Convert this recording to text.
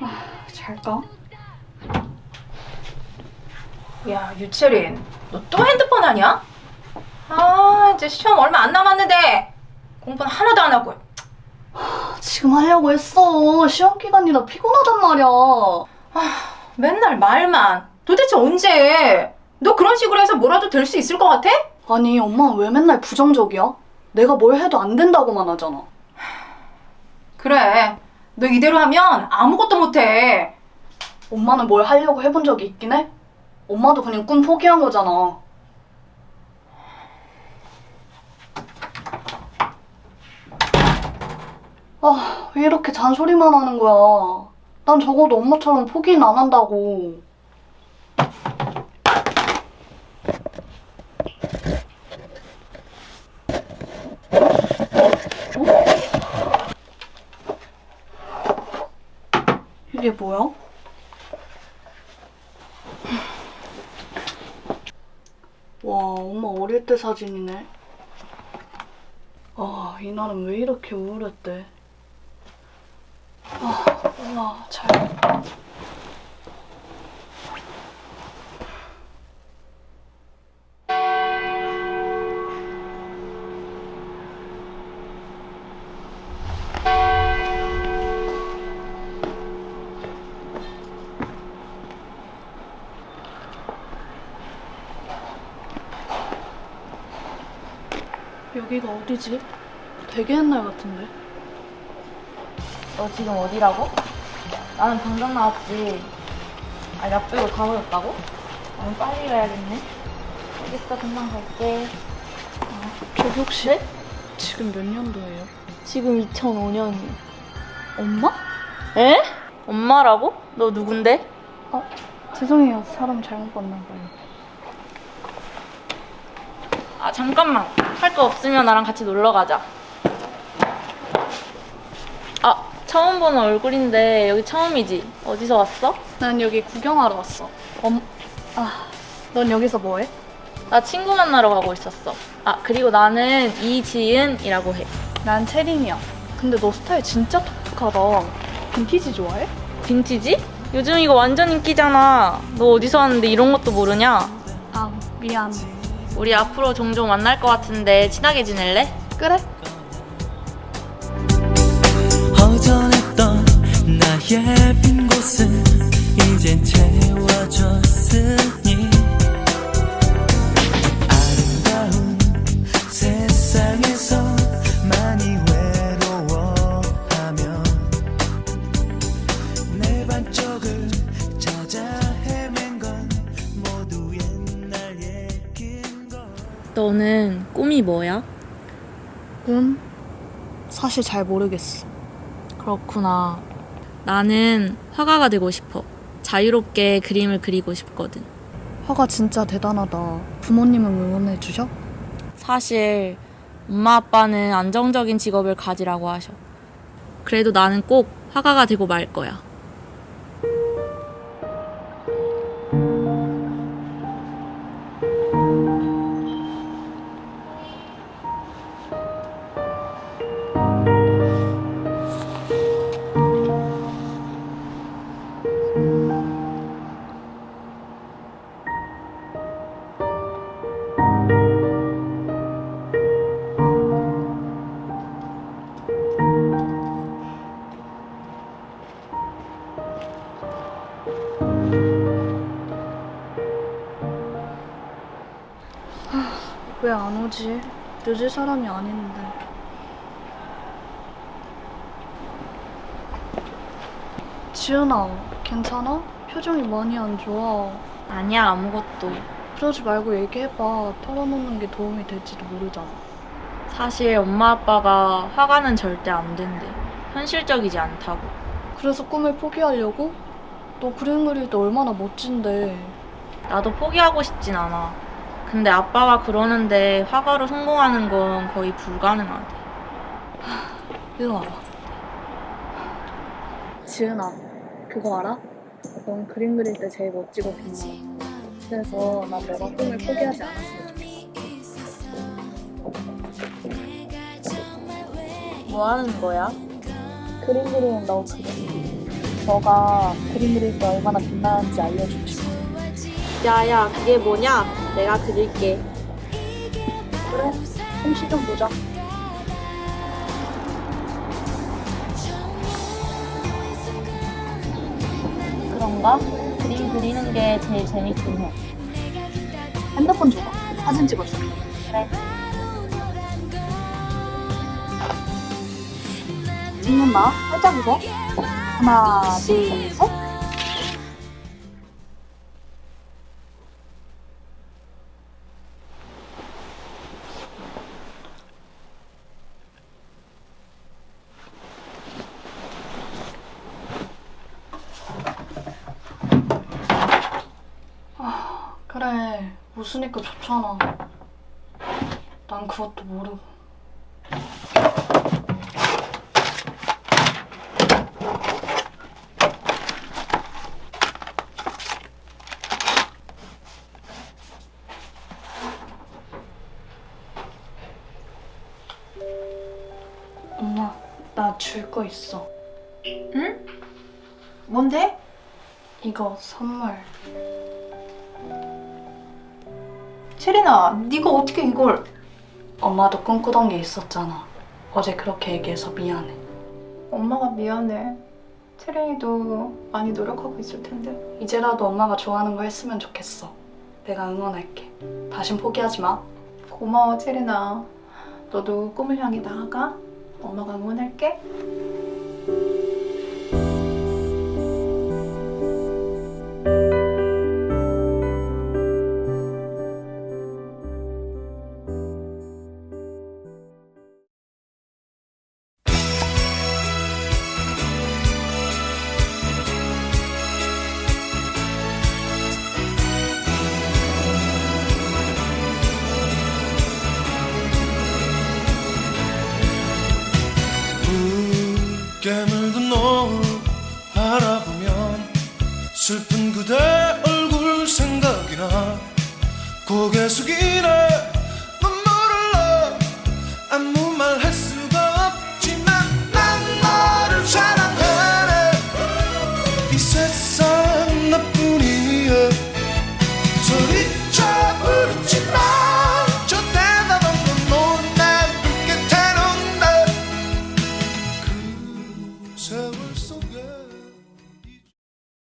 아 잘까? 야, 유채린, 너 또 핸드폰 하냐? 아, 이제 시험 얼마 안 남았는데 공부는 하나도 안 하고. 지금 하려고 했어. 시험 기간이라 피곤하단 말이야. 맨날 말만. 도대체 언제? 너 그런 식으로 해서 뭐라도 될 수 있을 것 같아? 아니, 엄마는 왜 맨날 부정적이야? 내가 뭘 해도 안 된다고만 하잖아. 그래. 너 이대로 하면 아무것도 못해. 엄마는 뭘 하려고 해본 적이 있긴 해? 엄마도 그냥 꿈 포기한 거잖아. 아, 왜 이렇게 잔소리만 하는 거야? 난 적어도 엄마처럼 포기는 안 한다고. 이게 뭐야? 와, 엄마 어릴 때 사진이네. 아, 이날은 왜 이렇게 우울했대? 아, 엄마, 잘. 여기가 어디지? 되게 옛날 같은데. 너 지금 어디라고? 나는 당장 나왔지. 아, 약 빼고 다 버렸다고? 나는 빨리 가야겠네. 알겠어, 금방 갈게. 저기 혹시 지금 몇 년도예요? 지금 2005년이야. 엄마? 에? 엄마라고? 너 누군데? 죄송해요. 사람 잘못 봤나 봐요. 아, 잠깐만. 할 거 없으면 나랑 같이 놀러 가자. 아, 처음 보는 얼굴인데 여기 처음이지? 어디서 왔어? 난 여기 구경하러 왔어. 엄, 아, 넌 여기서 뭐해? 나 친구 만나러 가고 있었어. 아, 그리고 나는 이지은이라고 해. 난 채린이야. 근데 너 스타일 진짜 독특하다. 빈티지 좋아해? 빈티지? 요즘 이거 완전 인기잖아. 너 어디서 왔는데 이런 것도 모르냐? 아, 미안. 우리 앞으로 종종 만날 것 같은데 친하게 지낼래? 그래? 허전했던 나의 빈 곳은 이젠 채워졌으 너는 꿈이 뭐야? 꿈? 사실 잘 모르겠어. 그렇구나. 나는 화가가 되고 싶어. 자유롭게 그림을 그리고 싶거든. 화가 진짜 대단하다. 부모님은 응원해 주셔? 사실 엄마 아빠는 안정적인 직업을 가지라고 하셔. 그래도 나는 꼭 화가가 되고 말 거야. 왜 안 오지? 늦을 사람이 아닌데. 지은아, 괜찮아? 표정이 많이 안 좋아. 아니야, 아무것도. 그러지 말고 얘기해봐. 털어놓는 게 도움이 될지도 모르잖아. 사실 엄마 아빠가 화가는 절대 안 된대. 현실적이지 않다고. 그래서 꿈을 포기하려고? 너 그림 그릴 때 얼마나 멋진데. 나도 포기하고 싶진 않아. 근데 아빠가 그러는데 화가로 성공하는 건 거의 불가능하대. 일로 와봐. 지은아, 그거 알아? 넌 그림 그릴 때 제일 멋지고 빛나. 그래서 난 너가 꿈을 포기하지 않았으면 좋겠어. 뭐 하는 거야? 그림 그리는다고 그래. 너가 그림 그릴 때 얼마나 빛나는지 싶어. 야야, 그게 뭐냐? 내가 그릴게. 그래, 솜씨 좀 보자. 그런가? 그림 그리는 게 제일 재밌긴 해. 핸드폰 줘봐. 사진 찍어줄게. 그래. 찍는다. 살짝 웃어. 하나, 둘, 셋. 그래 웃으니까 좋잖아 난 그것도 모르고 엄마 나 줄 거 있어 응? 뭔데? 이거 선물 체리나, 네가 어떻게 이걸? 엄마도 꿈꾸던 게 있었잖아 어제 그렇게 얘기해서 미안해 엄마가 미안해. 체린이도 많이 노력하고 있을 텐데. 이제라도 엄마가 좋아하는 거 했으면 좋겠어. 내가 응원할게. 다신 포기하지 마. 고마워, 체리나. 너도 꿈을 향해 나아가. 엄마가 응원할게. 슬픈 그대 얼굴 생각이 나 고개 숙이네